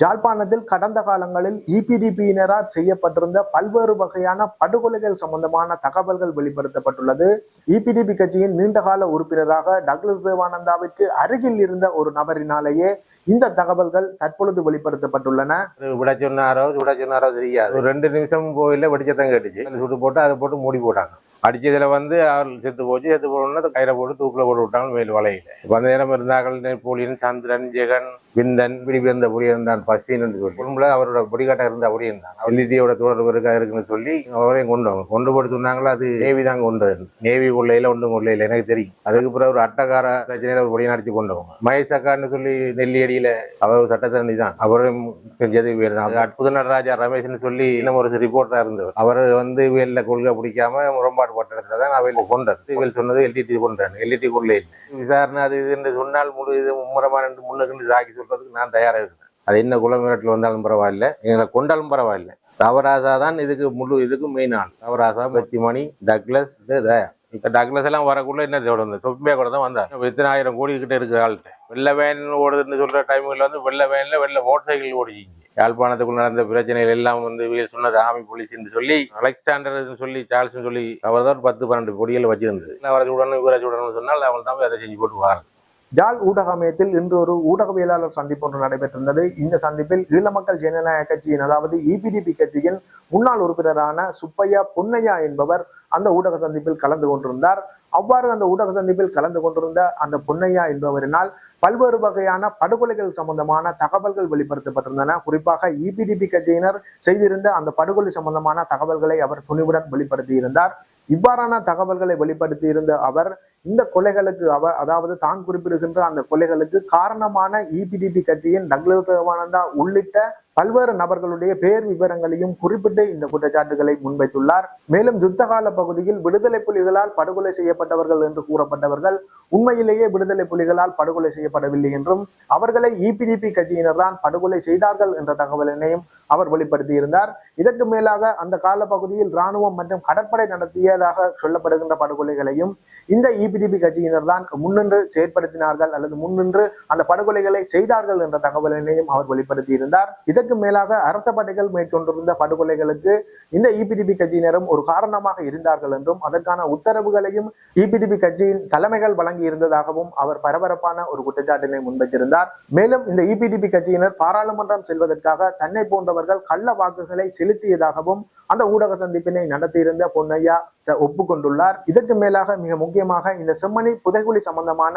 ஜாழ்ப்பாணத்தில் கடந்த காலங்களில் இபிடிபியினரால் செய்யப்பட்டிருந்த பல்வேறு வகையான படுகொலைகள் சம்பந்தமான தகவல்கள் வெளிப்படுத்தப்பட்டுள்ளது. இபிடிபி கட்சியின் நீண்டகால உறுப்பினராக டக்ளஸ் தேவானந்தாவிற்கு அருகில் இருந்த ஒரு நபரினாலேயே இந்த தகவல்கள் தற்பொழுது வெளிப்படுத்தப்பட்டுள்ளன. விட சொன்னாரோ விட சொன்னாரோ தெரியாது. ஒரு ரெண்டு நிமிஷம் கோயில வெடிச்சத்தான் கேட்டுச்சு. சுட்டு போட்டு அதை போட்டு மூடி போட்டாங்க. அடிச்சதுல வந்து அவர் செத்து போச்சு செத்து போடணும்னா கையில் போட்டு தூக்கில் போட்டு விட்டாங்க மேல் வலையில. இப்ப அந்த நேரம் இருந்தார்கள் நெப்போலியன் சந்திரன் ஜெகன் விந்தன் இப்படி இருந்த புரிய இருந்தான் பஸ்டின்னு சொல்லி குடும்பல அவரோட பொடிகாட்ட இருந்த அப்படி இருந்தான். அவர் நிதியோட தொடர்பு இருக்கா இருக்குன்னு சொல்லி அவரையும் கொண்டு வாங்க கொண்டு போட்டு சொன்னாங்களா அது நேவி தான் கொண்டு நேவி கொள்ளையில ஒன்றும் உள்ளையில எனக்கு தெரியும். அதுக்கு பிறகு ஒரு அட்டக்கார பிரச்சனையில ஒரு பொடியை நடத்தி கொண்டு வாங்க மகேஷ் சொல்லி நெல்லியடியில அவர் ஒரு சட்டத்தரணி தான். அவரும் செஞ்சது பேர் தான். அற்புத நடராஜா ரமேஷ்னு சொல்லி இன்னும் ஒரு ரிப்போர்ட்டா இருந்தவர். அவர் வந்து வேலில் கொள்கை பிடிக்காம முரம்பாடு பட்ட இடத்துல தான் அவையில் கொண்டேன் இவள் சொன்னது எல்டிடி கொண்டான். எல்டிடி கொள்ளை இல்லை. விசாரணை அது இது என்று சொன்னால் முழு இது மும்முரமான முன்னுக்கு சாக்கி சொல்கிறதுக்கு நான் தயாராக இருக்கிறேன் அது என்ன குளமிரட்டில் வந்தாலும் பரவாயில்ல எங்களை கொண்டாலும் பரவாயில்ல. தவராசா தான் இதுக்கு முழு இதுக்கு மெயின் ஆள். தவராசா பத்திமணி டக்ளஸ் இது தயா இப்போ டக்ளஸ் எல்லாம் வரக்குள்ள என்ன தொடர்ந்து சொப்பியா கூட தான் வந்தார். இப்ப இத்தனை ஆயிரம் கோடி கிட்ட இருக்கு ஆள்கிட்ட. வெள்ள வேன் ஓடுதுன்னு சொல்ற டைம்ல வந்து வெள்ள வேன்ல வெள்ள மோட்டர் சைக்கிள் ஓடிச்சிங்க யாழ்ப்பாணத்துக்குள் நடந்த பிரச்சனைகள் எல்லாம் வந்து இவங்க சொன்னது ஆமி போலீஸ்ன்னு சொல்லி அலெக்சாண்டர்னு சொல்லி சார்ல்ஸ்னு சொல்லி அவர் தான் பத்து பன்னெண்டு பொடிகள் வச்சிருந்தது. அவரை உடனே இவரை உடனே சொன்னால் அவங்க தான் அதை செஞ்சு போட்டு வாங்க ஜாழ் ஊடக இன்று ஒரு ஊடகவியலாளர் சந்திப்பு ஒன்று நடைபெற்றிருந்தது. இந்த சந்திப்பில் ஈழ மக்கள் ஜனநாயக கட்சியின் அதாவது இபிடிபி கட்சியின் முன்னாள் உறுப்பினரான சுப்பையா பொன்னையா என்பவர் அந்த ஊடக சந்திப்பில் கலந்து கொண்டிருந்தார். அவ்வாறு அந்த ஊடக சந்திப்பில் கலந்து கொண்டிருந்த அந்த பொன்னையா என்பவரினால் பல்வேறு வகையான படுகொலைகள் சம்பந்தமான தகவல்கள் வெளிப்படுத்தப்பட்டிருந்தன. குறிப்பாக இபிடிபி கட்சியினர் செய்திருந்த அந்த படுகொலை சம்பந்தமான தகவல்களை அவர் துணிவுடன் வெளிப்படுத்தியிருந்தார். இவ்வாறான தகவல்களை வெளிப்படுத்தி இருந்த அவர் இந்த கொலைகளுக்கு அவர் அதாவது தான் குறிப்பிடுகின்ற அந்த கொலைகளுக்கு காரணமான இபிடிபி கட்சியின் டக்ளஸ் தேவானந்தா உள்ளிட்ட பல்வேறு நபர்களுடைய பெயர் விவரங்களையும் குறிப்பிட்டு இந்த குற்றச்சாட்டுகளை முன்வைத்துள்ளார். மேலும் யுத்தகால பகுதியில் விடுதலை புலிகளால் படுகொலை செய்யப்பட்டவர்கள் என்று கூறப்பட்டவர்கள் உண்மையிலேயே விடுதலை புலிகளால் படுகொலை செய்யப்படவில்லை என்றும் அவர்களை இபிடிபி கட்சியினர் தான் படுகொலை செய்தார்கள் என்ற தகவலினையும் அவர் வெளிப்படுத்தியிருந்தார். இதற்கு மேலாக அந்த கால பகுதியில் ராணுவம் மற்றும் கடற்படை நடத்திய நடத்தியதாக சொல்லப்படுகின்ற படுகொலைகளையும் இந்த இபிடிபி கட்சியினர் தான் முன்னின்று செயற்படுத்தினார்கள் அல்லது முன்னின்று அந்த படுகொலைகளை செய்தார்கள் என்ற தகவலினையும் அவர் வெளிப்படுத்தி இருந்தார் இதற்கு மேலாக அரச படைகள் மேற்கொண்டிருந்த படுகொலைகளுக்கு இந்த இபிடிபி கட்சியினரும் ஒரு காரணமாக இருந்தார்கள் என்றும் அதற்கான உத்தரவுகளையும் இபிடிபி கட்சியின் தலைமைகள் வழங்கி இருந்ததாகவும் அவர் பரபரப்பான ஒரு குற்றச்சாட்டினை முன்வைத்திருந்தார். மேலும் இந்த இபிடிபி கட்சியினர் பாராளுமன்றம் செல்வதற்காக தன்னை போன்றவர்கள் கள்ள வாக்குகளை செலுத்தியதாகவும் அந்த ஊடக சந்திப்பினை நடத்தியிருந்த பொன்னையா ஒப்புக்கொண்டுள்ளார். இதற்கு மேலாக மிக முக்கியமாக இந்த செம்மணி புதைகுழி சம்பந்தமான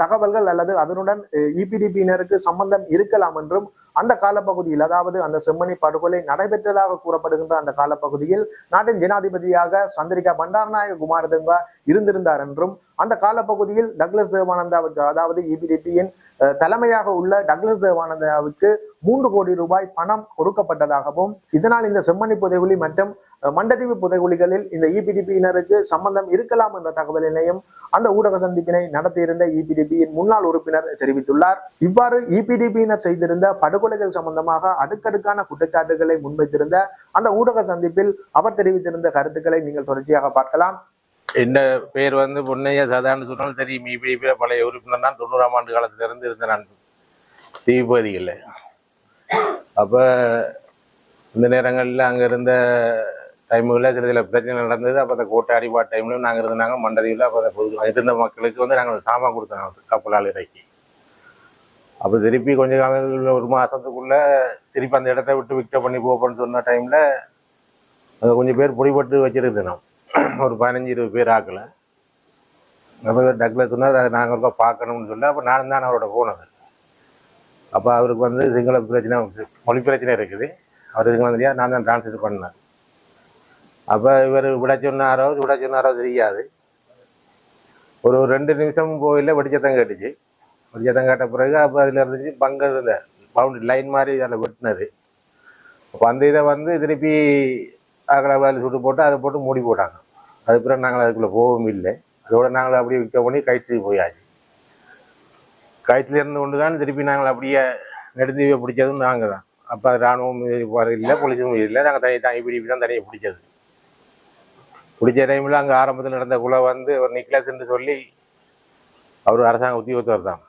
தகவல்கள் அல்லது அதனுடன் இபிடிபியினருக்கு சம்பந்தம் இருக்கலாம் என்றும் அந்த காலப்பகுதியில் அதாவது அந்த செம்மணி படுகொலை நடைபெற்றதாக கூறப்படுகின்ற அந்த காலப்பகுதியில் நாட்டின் ஜனாதிபதியாக சந்திரிகா பண்டாரநாயக குமாரதுங்க இருந்திருந்தார் என்றும் அந்த காலப்பகுதியில் டக்ளஸ் தேவானந்தாவுக்கு அதாவது இபிடிபியின் தலைமையாக உள்ள டக்ளஸ் தேவானந்தாவுக்கு மூன்று கோடி ரூபாய் பணம் கொடுக்கப்பட்டதாகவும் இதனால் இந்த செம்மணி புதைகுழி மற்றும் மண்டதீவு புதைகுழிகளில் இந்த இபிடிபியினருக்கு சம்பந்தம் இருக்கலாம் என்ற தகவலினையும் அந்த ஊடக சந்திப்பினை நடத்தியிருந்த இபிடிபியின் முன்னாள் உறுப்பினர் தெரிவித்துள்ளார். இவ்வாறு இபிடிபியினர் செய்திருந்த படுகொலைகள் சம்பந்தமாக அடுக்கடுக்கான குற்றச்சாட்டுகளை முன்வைத்திருந்த அந்த ஊடக சந்திப்பில் அவர் தெரிவித்திருந்த கருத்துக்களை நீங்கள் தொடர்ச்சியாக பார்க்கலாம். இந்த பேர் வந்து பொன்னையா சாதாரண சொன்னாலும் தெரியும். இபிடிபியில் பழைய உறுப்பினர் தான் தொண்ணூறாம் ஆண்டு காலத்திலிருந்து இருந்த நான். தீவு அப்போ இந்த நேரங்களில் அங்கே இருந்த டைமுகளில் சில சில பிரச்சனை நடந்தது. அப்போ அந்த கோட்டை அடிபாடு டைம்லையும் நாங்கள் இருந்தாங்க மண்டதியில் அப்போ அந்த பொது இருந்த மக்களுக்கு வந்து நாங்கள் சாமான் கொடுத்தோம் கப்பலால் இறக்கி. அப்போ திருப்பி கொஞ்ச காலங்களில் ஒரு மாதத்துக்குள்ளே திருப்பி அந்த இடத்த விட்டு விக்ட பண்ணி போப்போன்னு சொன்ன டைமில் அங்கே கொஞ்சம் பேர் பிடிபட்டு நான் ஒரு பதினஞ்சு இருபது பேர் ஆக்கல. அப்போ டக்கில் சொன்னால் அதை நாங்கள் ஒருக்கா பார்க்கணும்னு சொல்லி அப்போ நான் தான் அவரோட போனது அப்போ அவருக்கு வந்து சிங்கள பிரச்சனை மொழி பிரச்சனை இருக்குது. அவர் சிங்களம் தெரியாது நான் தான் டிரான்ஸ்லேட் பண்ணேன். அப்போ இவர் விட சொன்னாரோ விட சொன்னாரோ தெரியாது. ஒரு ரெண்டு நிமிஷம் போயில வெடிச்சத்தம் கேட்டுச்சு. வெடிச்சத்தம் கேட்ட பிறகு அப்போ அதில் இருந்துச்சு பங்கு இருந்த பவுண்டரி லைன் மாதிரி அதில் வெட்டினது. அப்போ அந்த இதை வந்து திருப்பி அகல வேலை சுட்டு போட்டு அதை போட்டு மூடி போட்டாங்க. அது பிறகு நாங்கள் அதுக்குள்ளே போகவும் இல்லை. அதோட நாங்கள் அப்படியே விற்க பண்ணி கயிற்று போயாச்சு. கயிற்றுல இருந்து கொண்டு தான் திருப்பி நாங்கள் அப்படியே நெடுந்தீவை பிடிச்சதும் நாங்கள் தான் அப்போ ராணுவம் வர இல்லை போலீஸும் இல்லை. நாங்கள் தனி தனி தான் தனியாக பிடிச்சது. பிடிச்ச டைமில் அங்கே ஆரம்பத்தில் நடந்த குலை வந்து ஒரு நிக்லஸ்ன்னு சொல்லி அவர் அரசாங்க உத்தியோகத்தவர் தான்.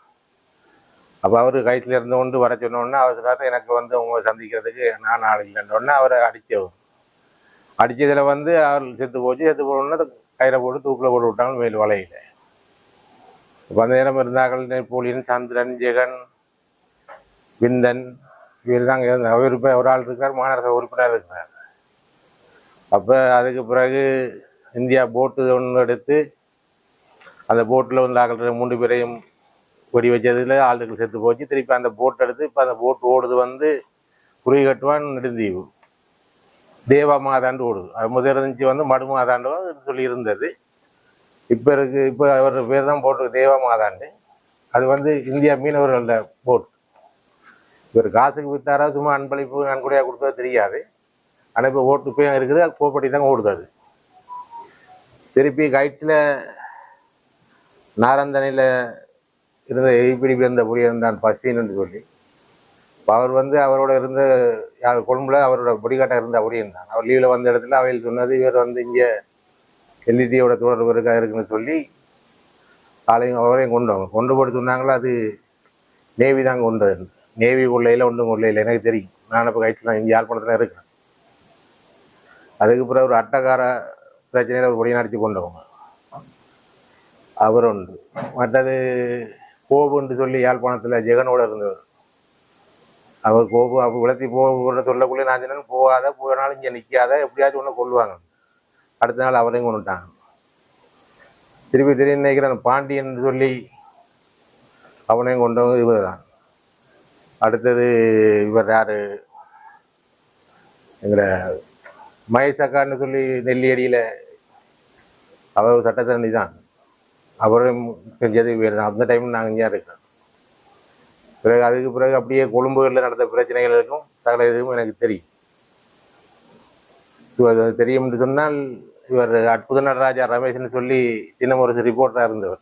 அப்போ அவர் கைத்தில் இருந்து கொண்டு வர சொன்னோடனே அவசரத்தை எனக்கு வந்து உங்களை சந்திக்கிறதுக்கு நான் ஆள் இல்லைன்றோடனே அவரை அடித்தவர் அடித்ததில் வந்து அவர் செத்து போச்சு. செத்து போனோடனே கயிறை போட்டு தூக்கில் போட்டு விட்டாங்க மேல் வலையில். இப்போ அந்த நேரம் இருந்தார்கள் நெப்போலியன் சந்திரன் ஜெகன் விந்தன் இவர் தான். அவர் இப்போ ஒரு ஆள் இருக்கார் மாநகர உறுப்பினர் இருக்கிறார் அப்போ அதுக்கு பிறகு இந்தியா போட்டு ஒன்று எடுத்து அந்த போட்டில் வந்து ஆக்கள் மூன்று பேரையும் கொடி வச்சதில் ஆளுகள் செத்து போச்சு. திருப்பி அந்த போட் எடுத்து இப்போ அந்த போட் ஓடுது வந்து குருவி கட்டுவான் நெடுந்தீவு. தேவா மாதாண்டு ஓடுது. அது முதல் இருந்துச்சு வந்து மடு மாதாண்டு சொல்லி இருந்தது. இப்போ இருக்கு இப்போ அவர் பேர் தான் போட்டு தேவா மாதாண்டு அது வந்து இந்தியா மீனவர்களோட போட் இவர் காசுக்கு வித்தாரா சும்மா அன்பளிப்பு நன்கொடையாக கொடுத்தது தெரியாது. ஆனால் இப்போ ஓட்டு போய் இருக்குது அது கோப்படி தான் ஓடுது அது. திருப்பி கைட்ஸில் நாரந்தனையில் இருந்த எய்பிடி இருந்த புரியன் தான் பஸ்டின்னு சொல்லி. அவர் வந்து அவரோட இருந்த யார் கொழும்புல அவரோட பொடிகாட்டாக இருந்த புரியன் தான் அவர் லீவில் வந்த இடத்துல அவையில் சொன்னது இவர் வந்து இங்கே எல்இடியோட தொடர்பு இருக்கா இருக்குன்னு சொல்லி ஆளையும் அவரையும் கொண்டு வாங்க கொண்டு போட்டு சொன்னாங்களா அது நேவி தான் கொண்டு நேவி கொள்ளையில் ஒன்றும் கொள்ளையில் எனக்கு தெரியும். நான் இப்போ கைட்லாம் இங்கே யாழ்ப்பாணத்தில் இருக்கிறேன். அதுக்கு பிறகு ஒரு அட்டக்கார பிரச்சனையில் ஒரு பொடி நடத்தி கொண்டவங்க அவர் உண்டு மற்றது கோபுன்னு சொல்லி யாழ்ப்பாணத்தில் ஜெகனோட இருந்தவர். அவர் கோபு அவர் விளத்தி போகிற சொல்லக்குள்ளே நான் சொன்னேன் போகாத போனாலும் இங்கே நிற்காத எப்படியாச்சும் ஒன்று கொள்வாங்க அடுத்த நாள் அவரையும் கொண்டுட்டாங்க திருப்பி திடீர்னு நினைக்கிறேன் பாண்டியன் சொல்லி அவனையும் கொண்டவங்க இவர் தான் அடுத்தது இவர் யார்? எங்களை மகேசக்கான்னு சொல்லி நெல்லியடியில் அவர் ஒரு சட்டத்தரணி தான். அவரும் செஞ்சது வேறு தான். அந்த டைம் நாங்கள் இங்கே இருக்கோம். பிறகு அதுக்கு பிறகு அப்படியே கொழும்புகளில் நடந்த பிரச்சனைகள் இருக்கும். சகல இதுவும் எனக்கு தெரியும். அது தெரியும் என்று சொன்னால் இவர் அற்புத நடராஜா ரமேஷ்னு சொல்லி சின்ன ஒரு ரிப்போர்ட்டாக இருந்தவர்.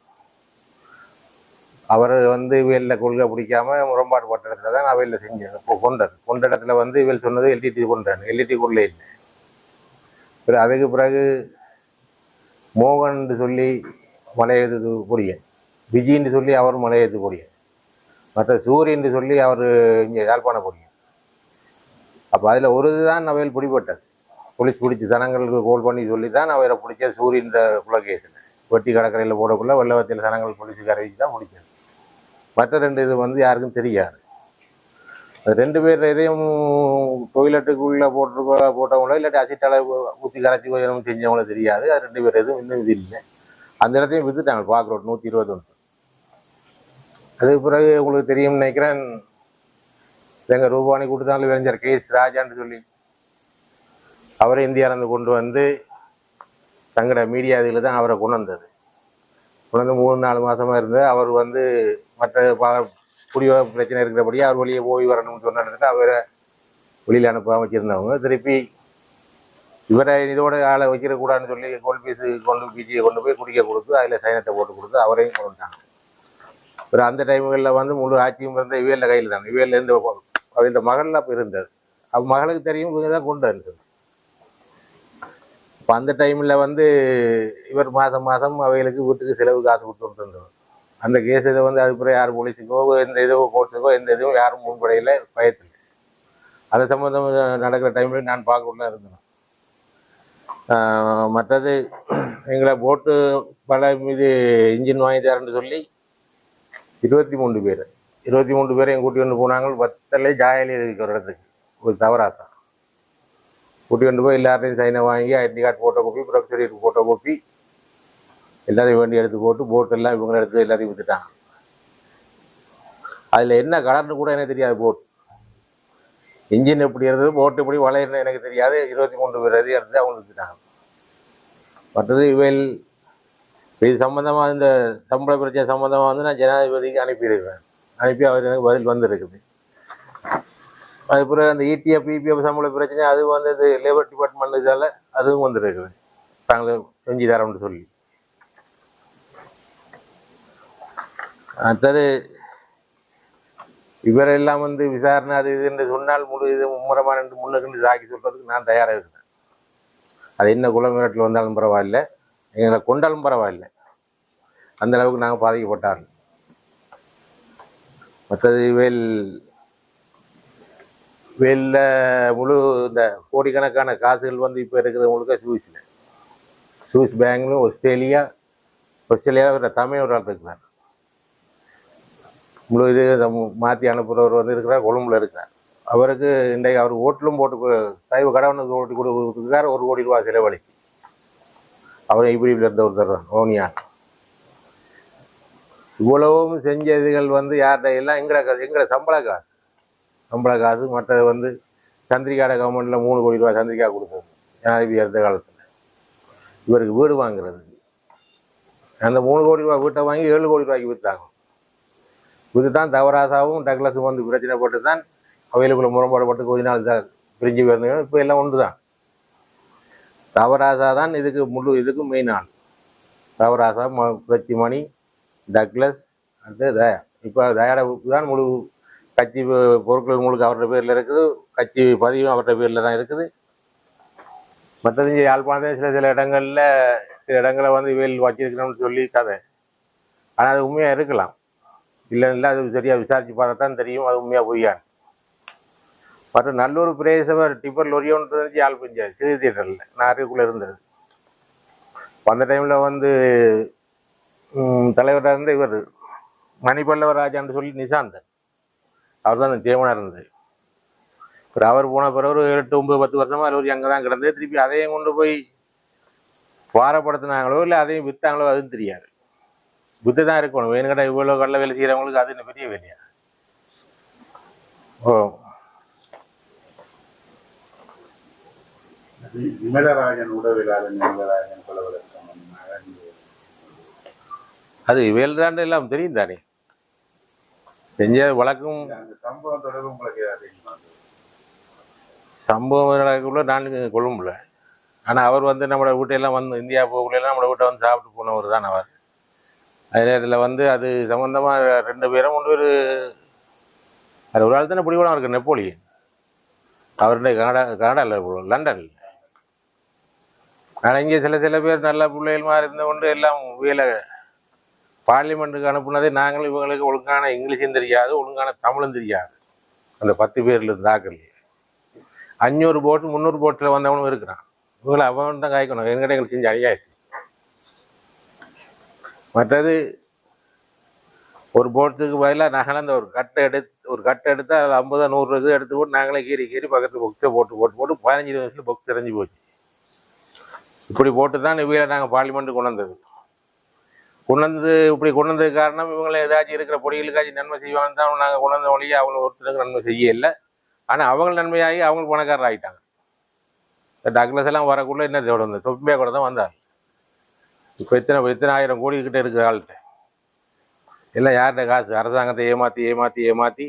அவர் வந்து இவையில் கொள்கை பிடிக்காம முரண்பாடு போட்ட இடத்துல தான் அவையில் செஞ்சேன் இப்போ கொண்டார். கொண்ட இடத்துல வந்து இவள் சொன்னது எல்டிடி கொண்டான் எல்டிடி கொள்ளை இல்லை. பிறகு அதுக்கு பிறகு மோகன் சொல்லி மலையேது பொடியன் விஜின்னு சொல்லி அவர் மலையேது பொடியன் மற்ற சூரியன் சொல்லி அவர் இங்கே யாழ்ப்பாண பொடியன் அப்போ அதில் ஒரு இதுதான் அவையில் பிடிபட்டது. போலீஸ் பிடிச்சி சனங்களுக்கு கோல் பண்ணி சொல்லி தான் அவரை பிடிச்ச சூரியன் குலகேசன் வெட்டி கடற்கரையில் போடக்குள்ள வெள்ளவத்தில் சனங்கள் போலீஸுக்கு அறிவிச்சு தான் பிடிச்சது மற்ற ரெண்டு இது வந்து யாருக்கும் தெரியாது. அது ரெண்டு பேர் இதையும் டொய்லெட்டுக்குள்ளே போட்டிருக்கோ போட்டவங்களோ இல்லாட்டி அசிட்டால ஊற்றி கரைச்சி கொஞ்சம் செஞ்சவங்களோ தெரியாது. அது ரெண்டு பேர் எதுவும் இன்னும் இது இல்லை. அந்த இடத்தையும் வித்துட்டாங்க ரோட் நூற்றி இருபத்தொன்று அதுக்கு பிறகு உங்களுக்கு தெரியும்னு நினைக்கிறேன் எங்கள் ரூபானி கொடுத்தாலும் விளைஞர் கே எஸ் ராஜான்னு சொல்லி அவரை இந்தியாவிலேருந்து கொண்டு வந்து தங்கட மீடியா இதில் தான் அவரை கொண்டு வந்தது கொண்டு வந்து மூணு நாலு மாதமாக இருந்து அவர் வந்து மற்ற பா பிரச்சனை இருக்கிறபடியே அவர் வெளியே போய் வரணும்னு சொன்னதுக்கு அவரை வெளியில் அனுப்பாம வச்சிருந்தவங்க திருப்பி இவரை இதோட ஆளை வைக்கிறக்கூடாதுன்னு சொல்லி கோல் பீஸு கொண்டு பிஜியை கொண்டு போய் குடிக்க கொடுத்து அதில் சைனத்தை போட்டு கொடுத்து அவரையும் கொண்டு வந்தாங்க அந்த டைம்களில் வந்து முழு ஆட்சியும் இருந்த இவியலில் கையில் தான் இவியலில் இருந்து இந்த மகளில் அப்போ இருந்தது. அவர் மகளுக்கு தெரியும் இவங்க தான் கொண்டு வந்தது. இப்போ அந்த டைமில் வந்து இவர் மாதம் மாதம் அவைகளுக்கு வீட்டுக்கு செலவு காசு கொடுத்துட்டு அந்த கேஸ் இதை வந்து அதுக்கப்புறம் யார் போலீஸுக்கோ எந்த இதுவோ கோர்ட்டுக்கோ எந்த இதுவும் யாரும் முன்படையில் பயத்தில் அது சம்மந்தம் நடக்கிற டைமில் நான் பார்க்கணும்னா இருந்தேன். மற்றது எங்களை போட்டு பல மீது இன்ஜின் வாங்கி தரேன்னு சொல்லி இருபத்தி மூன்று பேர். இருபத்தி மூணு பேரையும் கூட்டி கொண்டு போனாங்க. பத்தலே ஜாயலி இருக்கிற இடத்துக்கு. ஒரு தவராசம் கூட்டி கொண்டு போய் எல்லார்ட்டையும் சைனை வாங்கி identity card photo copy professor photo copy எல்லாரையும் வேண்டி எடுத்து போட்டு போட்டெல்லாம் இவங்க எடுத்து எல்லாரையும் வித்துட்டாங்க. அதில் என்ன கலர்னு கூட எனக்கு தெரியாது போட் இன்ஜின் எப்படி இருந்தது போட்டு எப்படி வளையன்னு எனக்கு தெரியாது. இருபத்தி மூன்று பேர் அது இருந்து அவங்க வித்துட்டாங்க. மற்றது இவையில் இது சம்மந்தமாக இந்த சம்பள பிரச்சனை சம்மந்தமாக வந்து நான் ஜனாதிபதிக்கு அனுப்பியிருக்கிறேன். அனுப்பி அவர் எனக்கு பதில் வந்திருக்குது. அது பிறகு அந்த இடிஎஃப் பிபிஎஃப் சம்பள பிரச்சனை அது வந்து இது லேபர் டிபார்ட்மெண்ட் இதால் அதுவும் வந்துருக்குது. தாங்கள் செஞ்சு தரோம்னு சொல்லி. அடுத்தது இவரெல்லாம் வந்து விசாரணை அது இதுன்னு சொன்னால் முழு இது மும்முரமான முன்னுக்கு சாக்கி சொல்கிறதுக்கு நான் தயாராக இருக்கிறேன். அது என்ன குளமிரட்டில் வந்தாலும் பரவாயில்ல எங்களை கொண்டாலும் பரவாயில்ல. அந்த அளவுக்கு நாங்கள் பாதிக்கப்பட்டார்கள். மற்றது இவையில் வெளில முழு இந்த கோடிக்கணக்கான காசுகள் வந்து இப்போ இருக்கிறவங்களுக்கு முழுக்க சுவிஸில் சுவிஸ் பேங்க்லையும் ஆஸ்திரேலியா ஆஸ்திரேலியாவில் தமிழ் ஆள் இருக்கிறார். முழு இது மாற்றி அனுப்புகிறவர் வந்து இருக்கிறார் கொழும்புல இருக்கிறார். அவருக்கு இன்றைக்கு அவர் ஓட்டிலும் போட்டு சைவ கடவுனுக்கு ஓட்டி கொடுக்குறாரு ஒரு கோடி ரூபா செலவழிச்சு அவர் இப்படி இருந்த ஒருத்தர் ஓனியா இவ்வளவும் செஞ்சதுகள் வந்து யார்கிட்ட எல்லாம் எங்கட காசு எங்கட சம்பள காசு சம்பள காசு மற்றது வந்து சந்திரிகாட கவர்மெண்ட்டில் மூணு கோடி ரூபாய் சந்திரிகா கொடுத்தது. ஜனாதிபதி அடுத்த காலத்தில். இவருக்கு வீடு வாங்குறது. அந்த மூணு கோடி ரூபாய் வீட்டை வாங்கி ஏழு கோடி ரூபாய்க்கு விற்றாங்க விற்று தான் தவராசாவும் டக்ளஸும் வந்து பிரச்சனை போட்டு தான் அவைகளுக்குள்ள முரண்பாடுபட்டு கொஞ்ச நாள் தான் பிரிஞ்சு போயிருந்தீங்க இப்போ எல்லாம் ஒன்று தான் தவராசா தான் இதுக்கு முழு இதுக்கும் மெயின் ஆள். தவராசா ம பிரச்சி மணி டக்ளஸ் அடுத்து தயா. இப்போ தயாட தான் முழு கட்சி பொருட்கள் முழுக்க அவரோட பேரில் இருக்குது. கட்சி பதிவும் அவரோட பேரில் தான் இருக்குது. மற்றது இங்கே யாழ்ப்பாணத்தில் சில சில இடங்களில் சில இடங்களை வந்து வேல் வச்சிருக்கணும்னு சொல்லி கதை. ஆனால் அது உண்மையாக இருக்கலாம். இல்லைன்னா அது சரியாக விசாரித்து பார்த்தா தான் தெரியும். அது உண்மையாக பொய்யான் மற்ற நல்லூர் பிரதேச டிப்பர் லொரி ஒன்று தெரிஞ்சு யாழ் பஞ்சாயத்து சிறு தியேட்டரில். நான் அருகுள்ளே இருந்தது. அந்த டைமில் வந்து தலைவராக இருந்த இவர். மணிப்பல்லவராஜான்னு சொல்லி நிசாந்தன் அவர் தான் சேமனாக இருந்தது. அப்புறம் அவர் போன பிறகு ஒரு எட்டு ஒன்பது பத்து வருஷமா அவர் அங்கே தான் கிடந்தது. திருப்பி அதையும் கொண்டு போய் பாரப்படுத்தினாங்களோ இல்லை அதையும் விற்றாங்களோ அதுவும் தெரியாது. வித்து தான் இருக்கணும். வேணுங்கடா இவ்வளோ கடல வேலை செய்கிறவங்களுக்கு அது இன்னும் பெரிய வேலையா? ஓ. விமலராஜன் அது வேல்தாண்டு எல்லாம் தெரியும் தானே? செஞ்ச வழக்கும் சம்பவம் தொடர்பு உங்களுக்கு சம்பவம் நடக்கக்குள்ள நான் கொழும்புல ஆனால் அவர் வந்து நம்மளோட வீட்டையெல்லாம் வந்து இந்தியா போகலாம் நம்மளோட வீட்டை வந்து சாப்பிட்டு போனவர் தான் அவர். அதே நேரத்தில் வந்து அது சம்மந்தமாக ரெண்டு பேரும் ஒன்று ஒரு அது ஒரு ஆள் தானே பிடிக்கூட அவருக்கு நெப்போலியன். அவருடைய கனடா கனடாவில் லண்டனில். ஆனால் இங்கே சில சில பேர் நல்ல பிள்ளைகள் மாதிரி இருந்த கொண்டு எல்லாம் வேலை பார்லிமெண்ட்டுக்கு அனுப்புனதே நாங்களும் இவங்களுக்கு ஒழுங்கான இங்கிலீஷும் தெரியாது ஒழுங்கான தமிழும் தெரியாது. அந்த பத்து பேரில் இருந்தாக்கள் அஞ்சூறு போட்டு முந்நூறு போட்டில் வந்தவனும் இருக்கிறான். இவங்களை அவன் தான் காய்க்கணும். எங்கிட்ட எங்களுக்கு செஞ்சு அழியாச்சு மற்றது ஒரு போட்டுக்கு பதிலாக நாங்களே அந்த ஒரு கட்டை எடுத்து ஒரு கட்டை எடுத்து அதில் ஐம்பது நூறு இது எடுத்து போட்டு நாங்களே கீறி கீறி பக்கத்து பொக்ஸை போட்டு போட்டு போட்டு பதினஞ்சு இருபது பொக்ஸ் தெரிஞ்சு போச்சு. இப்படி போட்டு தான் இவங்களை நாங்கள் பார்லிமெண்ட்டு கொண்டு வந்தது. கொண்டு வந்து இப்படி கொண்டு வந்ததுக்கு காரணம் இவங்களை ஏதாச்சும் இருக்கிற பொடிகளுக்காச்சும் நன்மை செய்வாங்கன்னு தான் நாங்கள் கொண்டு வந்த வழியே அவங்க ஒருத்தருக்கு நன்மை செய்ய இல்லை ஆனால் அவங்க நன்மையாகி அவங்க பணக்காரர் ஆகிட்டாங்க இந்த டக்ளஸ் எல்லாம் வரக்குள்ள என்ன தேவை வந்தது? தொப்பியா கூட தான் வந்தார் இப்போ எத்தனை எத்தனை ஆயிரம் கோடி கிட்ட இருக்கிற ஆள்கிட்ட. எல்லாம் யார்கிட்ட காசு? அரசாங்கத்தை ஏமாற்றி ஏமாற்றி ஏமாற்றி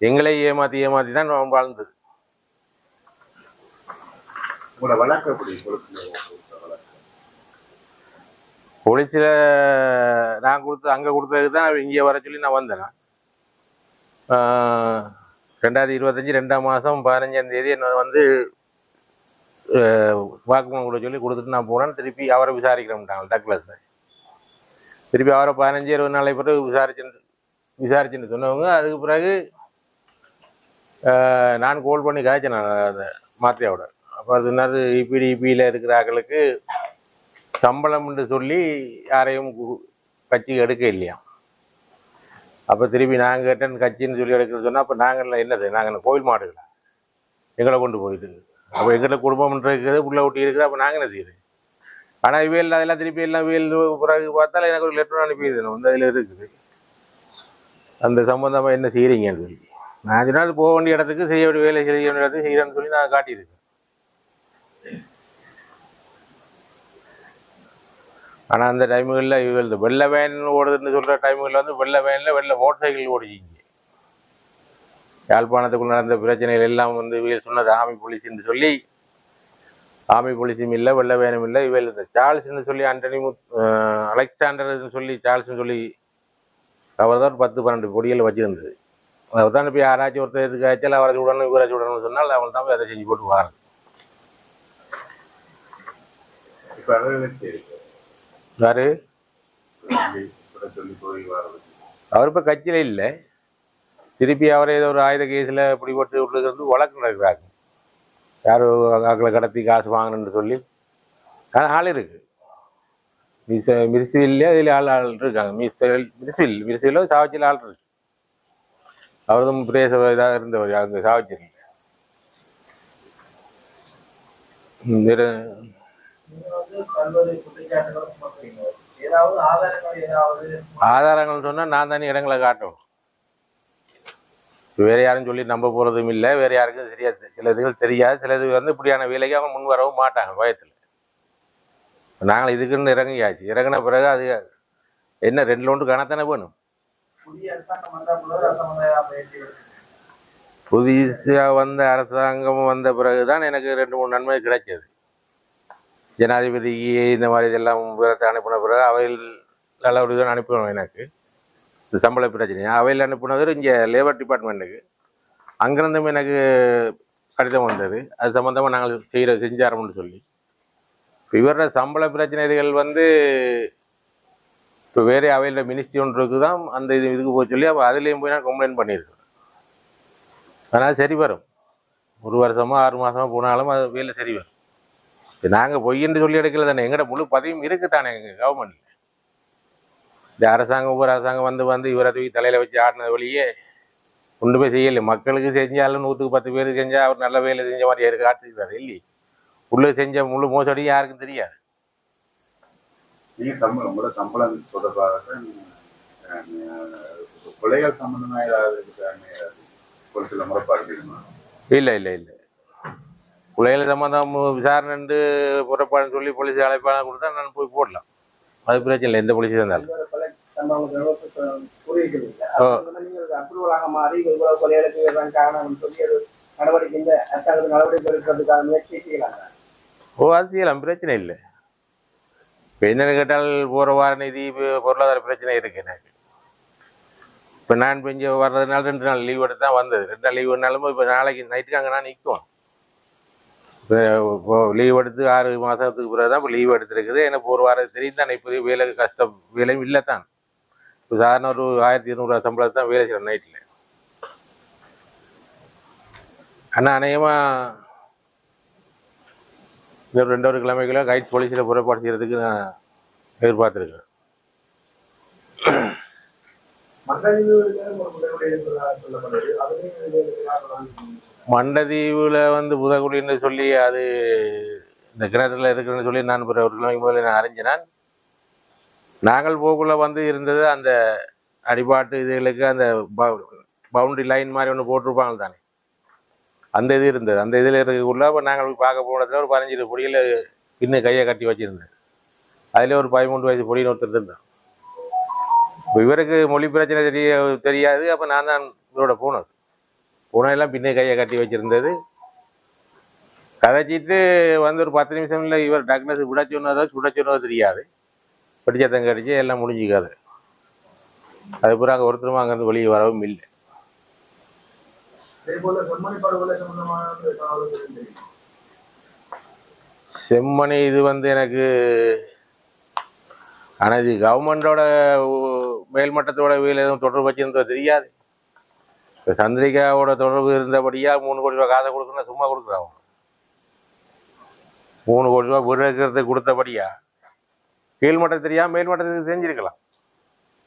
எங்களை ஏமாற்றி ஏமாற்றி தான் வாழ்ந்தது. உங்களோட வழக்கு போலீஸில் நான் கொடுத்து அங்கே கொடுத்ததுக்கு தான் இங்கே வர சொல்லி நான் வந்தேன். ரெண்டாயிரத்தி இருபத்தஞ்சி ரெண்டாம் மாதம் பதினஞ்சாம் தேதி என்ன வந்து வாக்குமூலம் கொடுக்க சொல்லி கொடுத்துட்டு நான் போனேன். திருப்பி அவரை விசாரிக்கிறோம்ட்டாங்க டக்ளஸ் திருப்பி அவரை பதினஞ்சு இருபது நாளை பிறகு விசாரிச்சுன்னு விசாரிச்சுன்னு சொன்னவங்க. அதுக்கு பிறகு நான் கோல் பண்ணி காய்ச்சேன் நான் அந்த மாத்திரையோட. அப்போ அது என்னது இபிடி இபியில் இருக்கிற சம்பளம் என்று சொல்லி யாரையும் கு- கட்சிக்கு எடுக்க இல்லையா? அப்போ திருப்பி நாங்கள் கேட்டேன் கட்சின்னு சொல்லி எடுக்க சொன்னால் அப்போ நாங்கள் என்னது? நாங்கள் என்ன கோயில் மாடுகளா? எங்களை கொண்டு போயிட்டு அப்போ எங்கிட்ட குடும்பம்ன்ற இருக்குது உள்ள ஊட்டி இருக்குது அப்போ நாங்கள் என்ன செய்யுது ஆனால் இவையில் அதெல்லாம் திருப்பி எல்லாம் வெயில் பிறகு பார்த்தாலும் எனக்கு ஒரு லெட்டர் அனுப்பியிருந்தேன் வந்து அதில் இருக்குது. அந்த சம்பந்தமாக என்ன செய்கிறீங்கன்னு சொல்லி. நான் சொன்னால் போக வேண்டிய இடத்துக்கு செய்ய வேண்டிய வேலை செய்ய வேண்டிய இடத்துக்கு செய்கிறேன்னு சொல்லி நான் காட்டியிருக்கேன். ஆனால் அந்த டைமுகளில் இவங்க இந்த வெள்ளை வேன் ஓடுதுன்னு சொல்கிற டைமுகளில் வந்து வெள்ளை வேனில் வெள்ளை மோட்டர் சைக்கிள் ஓடிச்சிங்க யாழ்ப்பாணத்துக்குள் நடந்த பிரச்சனைகள் எல்லாம் வந்து இவையில் சொன்னது ஆமி போலீஸ்ன்னு சொல்லி ஆமி போலீஸும் இல்லை வெள்ளை வேனும் இல்லை. இவள் இந்த சார்ல்ஸ்ன்னு சொல்லி ஆண்டனி முத் அஹ் அலெக்சாண்டர்னு சொல்லி சார்ல்ஸ்னு சொல்லி அவர் தான் பத்து பன்னெண்டு பொடிகள் வச்சிருந்தது. அவர் தான் இப்போ யாராச்சும் ஒருத்தர் இதுக்கு ஆச்சால் அவரை சுடணும் இவரை சுடணும்னு சொன்னால் அவங்க தான் போய் அதை செஞ்சு போட்டு வாங்க இப்போ யாரு? அவர் இப்போ கட்சியில் இல்லை. திருப்பி அவரை ஏதோ ஒரு ஆயுத கேஸில் பிடிபட்டு விட்டுறது வந்து வழக்கு நடக்கிறாங்க யாரோ ஆக்களை கடத்தி காசு வாங்கணும்னு சொல்லி. ஆனால் ஆள் இருக்கு. மிஸ் மிரிசிவில்லையே இதில் ஆள் ஆள் இருக்காங்க. மிஸ்வில் மிரிசிவில் மிரிசிவில் சாவச்சியில் ஆள் இருக்கு. அவர்தான் பிரேச இதாக இருந்தவர் அங்கே சாவச்சியில் ஆதாரங்கள் சொன்னா சொன்னால் நான் தானே இடங்களை காட்டணும். வேற யாரும் சொல்லி நம்ப போகிறதும் இல்லை வேற யாருக்கும் தெரியாது. சில இதுகள் தெரியாது சிலது வந்து இப்படியான வேலைக்கு அவங்க முன் வரவும் மாட்டாங்க பயத்தில் நாங்கள் இதுக்குன்னு இறங்கியாச்சு. இறங்கின பிறகு அது என்ன ரெண்டு லோண்டு கணத்தானே வேணும்? வந்த அரசாங்கம் புதுசாக வந்த அரசாங்கம் வந்த பிறகு தான் எனக்கு ரெண்டு மூணு நன்மை கிடைச்சது. ஜனாதிபதிக்கு இந்த மாதிரி இதெல்லாம் விவரத்தை அனுப்பின பிறகு அவையில் நல்ல ஒரு இதாக அனுப்பணும் எனக்கு. இந்த சம்பள பிரச்சனை அவையில் அனுப்பினது இங்கே லேபர் டிபார்ட்மெண்ட்டுக்கு அங்கிருந்தும் எனக்கு கடிதம் வந்தது. அது சம்மந்தமாக நாங்கள் செய்கிற செஞ்சாரோம்னு சொல்லி. இவரோட சம்பள பிரச்சனைகள் வந்து இப்போ வேறு அவையில் மினிஸ்ட்ரி ஒன்று இருக்குது தான் அந்த இது இதுக்கு போய் சொல்லி அப்போ அதுலேயும் போய் நான் கம்ப்ளைண்ட் பண்ணியிருக்கேன். அதனால் சரி வரும். ஒரு வருஷமோ ஆறு மாதமோ போனாலும் அது வேலை சரி வரும். இது நாங்கள் பொய்ன்னு சொல்லி எடுக்கல தானே. எங்கட முழு பதவியும் இருக்கு தானே எங்கள் கவர்மெண்ட்ல இந்த அரசாங்கம் ஒவ்வொரு அரசாங்கம் வந்து வந்து இவரை தூக்கி தலையில வச்சு ஆடினது வழியே ஒன்றுமே செய்யலை. மக்களுக்கு செஞ்சாலும் நூற்றுக்கு பத்து பேருக்கு செஞ்சா அவர் நல்ல வேலை செஞ்ச மாதிரி யாருக்கு காட்டுக்கிறாரு இல்லையே? உள்ள செஞ்ச முழு மோசடியும் யாருக்கும் தெரியாது. சம்பளம் உங்களோட சம்பளம் தொடர்பாக கொலைகள் ஒரு சில முறைப்பாடு இல்லை இல்லை இல்லை. பிள்ளைகள் சம்மந்தம் விசாரணைண்டு புறப்பாடுன்னு சொல்லி போலீஸ் அழைப்பாளர் கொடுத்தா நான் போய் போடலாம். அது பிரச்சனை இல்லை. எந்த போலீஸ் இருந்தாலும். ஓ. அது செய்யலாம். பிரச்சனை இல்லை. இப்போ என்னென்னு கேட்டால் போகிற வார நிதி பொருளாதார பிரச்சனை இருக்கு எனக்கு. இப்போ நான் இப்போ இங்கே வர்றதுனால ரெண்டு நாள் லீவ் எடுத்து தான் வந்தது. ரெண்டு நாள் லீவ் எடுத்தாலும் இப்போ நாளைக்கு நைட்டுக்கு அங்கே நான் நிற்கும் லீவ் எடுத்து ஆறு மாதத்துக்கு பிறகு தான் இப்போ லீவ் எடுத்துருக்குது. எனக்கு ஒரு வாரம் தெரியும் தான். இப்போ வேலை கஷ்டம் வேலையும் இல்லை தான். இப்போ சாதாரண ஒரு ஆயிரத்தி இருநூறுவா சம்பளத்து தான் வேலை செய்யணும் நைட்டில் ஆனால் அநேகமாக இன்னொரு ரெண்டு ஒரு கிழமைக்குள்ள கைட் போலீஸில் புறப்பாடு செய்கிறதுக்கு நான் எதிர்பார்த்துருக்கேன் மண்டதீவில் வந்து புதகுடின்னு சொல்லி அது இந்த கிரகத்தில் இருக்குன்னு சொல்லி நான் பிற ஒரு கிழமைக்கு முதல்ல நான் அறிஞ்சினான். நாங்கள் போக்குள்ள வந்து இருந்தது அந்த அடிபாட்டு இதுகளுக்கு அந்த பவுண்டரி லைன் மாதிரி ஒன்று போட்டிருப்பாங்க தானே அந்த இது இருந்தது. அந்த இதில் இருக்கக்குள்ள இப்போ நாங்கள் பார்க்க போனதில் ஒரு பதினஞ்சு பொடியில் இன்னும் கையை கட்டி வச்சுருந்தேன் அதில் ஒரு பதிமூன்று வயசு பொடின்னு ஒருத்தர் இருந்தான் இவருக்கு மொழி பிரச்சனை தெரிய தெரியாது. அப்போ நான் தான் இவரோட போனது பூனையெல்லாம் பின்னே கையை கட்டி வச்சிருந்தது. கதைச்சிட்டு வந்து ஒரு பத்து நிமிஷம்ல இவர் டக்னஸ் விட சொன்னதோ சுட சொன்னதோ தெரியாது. படிச்சத்தங்க அடிச்சு எல்லாம் முடிஞ்சுக்காது. அது பிறகு அங்கே ஒருத்தருமா அங்கேருந்து வெளியே வரவும் இல்லை. செம்மணி இது வந்து எனக்கு ஆனால் இது கவர்மெண்டோட மேல்மட்டத்தோட வீல் எதுவும் தொடர்பு வச்சிருந்தோ தெரியாது. இப்போ சந்திரிகாவோட தொடர்பு இருந்தபடியா மூணு கோடி ரூபா காசை கொடுக்கணும் சும்மா கொடுக்குறாங்க மூணு கோடி ரூபா வீடு இருக்கிறதுக்கு கொடுத்தபடியா கீழ்மட்டம் தெரியாமல் மேல்மட்டத்துக்கு செஞ்சிருக்கலாம்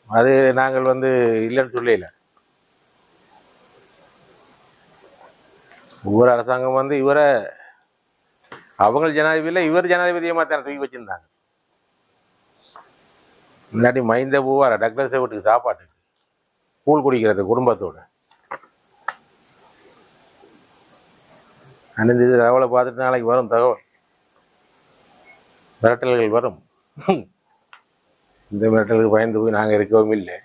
அது நாங்கள் வந்து இல்லைன்னு சொல்லல. ஒவ்வொரு அரசாங்கம் வந்து இவரை அவங்க ஜனாதிபதியில் இவர் ஜனாதிபதியை மாத்தான தூக்கி வச்சிருந்தாங்க. முன்னாடி மைந்த பூவார டாக்டர் வீட்டுக்கு சாப்பாட்டுக்கு கூழ் குடிக்கிறது குடும்பத்தோடு. அனைந்து இது தகவலை பார்த்துட்டு நாளைக்கு வரும் தகவல். மிரட்டல்கள் வரும். இந்த மிரட்டலுக்கு பயந்து போய் நாங்கள் இருக்கவும் இல்லை.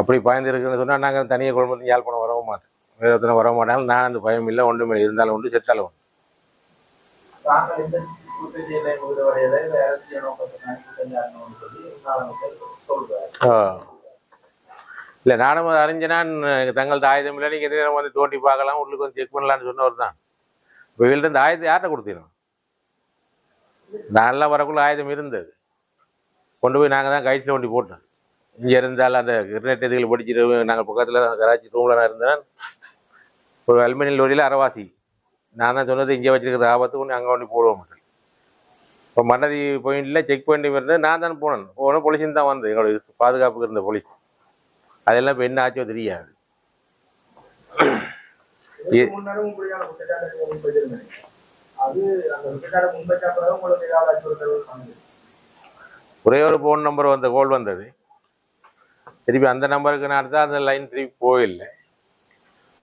அப்படி பயந்து இருக்குன்னு சொன்னால் நாங்கள் தனியாக குடும்பத்துக்கு யாழ்ப்பாணம் வரவும் மாட்டோம். வேறு ஒருத்தனை வர மாட்டாலும் நான் அந்த பயம் இல்லை. ஒன்றுமே இருந்தாலும் உண்டு செத்தாலும் உண்டு. தாங்கள் சொல்லி இல்லை நானும் அதை அறிஞ்சனான் தங்களது ஆயுதம் இல்லை நீங்கள் எதிரம் வந்து தோண்டி பார்க்கலாம் உள்ளுக்கு வந்து செக் பண்ணலான்னு சொன்னவர் தான். இப்போ இவள்கிட்ட இந்த ஆயுதம் யார்கிட்ட கொடுத்தீங்க நல்லா வரக்குள்ள ஆயுதம் இருந்தது. கொண்டு போய் நாங்கள் தான் கைத்தில் வண்டி போட்டோம். இங்க இருந்தால் அந்த கிரினெட் இதுகள் படிச்சுட்டு நாங்கள் பக்கத்துல கராச்சி ரூமில் நான் இருந்தேன். ஒரு அலுமினியம் லோரியில் அறவாசி. நான் தான் சொன்னது இங்கே வச்சுருக்கிற ஆபத்து ஒன்று அங்கே ஒன்று போடுவோம். இப்போ மன்னதி பாயிண்ட்ல செக் பாயிண்ட் இருந்து நான் தான் போனேன். போன போலீஸும் தான் வந்து எங்களோட பாதுகாப்புக்கு இருந்த போலீஸ் அதெல்லாம் இப்போ என்ன ஆச்சோ தெரியாது. ஒரே ஒரு ஃபோன் நம்பர் வந்த கோல் வந்தது. திருப்பி அந்த நம்பருக்கு நான் தான் அந்த லைன் திருப்பி போயில்லை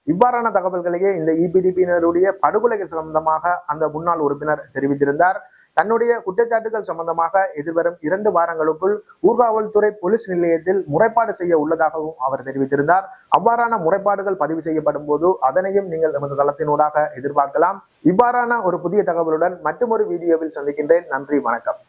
இவ்வாறான தகவல்களையே இந்த இபிடிபியினருடைய படுகொலைகள் சம்பந்தமாக அந்த முன்னாள் உறுப்பினர் தெரிவித்திருந்தார். தன்னுடைய குற்றச்சாட்டுகள் சம்பந்தமாக எதிர்வரும் இரண்டு வாரங்களுக்குள் ஊர்காவல்துறை போலீஸ் நிலையத்தில் முறைப்பாடு செய்ய உள்ளதாகவும் அவர் தெரிவித்திருந்தார். அவ்வாறான முறைப்பாடுகள் பதிவு செய்யப்படும் போது அதனையும் நீங்கள் எமது தளத்தினூடாக எதிர்பார்க்கலாம். இவ்வாறான ஒரு புதிய தகவலுடன் மற்றொரு வீடியோவில் சந்திக்கின்றேன். நன்றி வணக்கம்.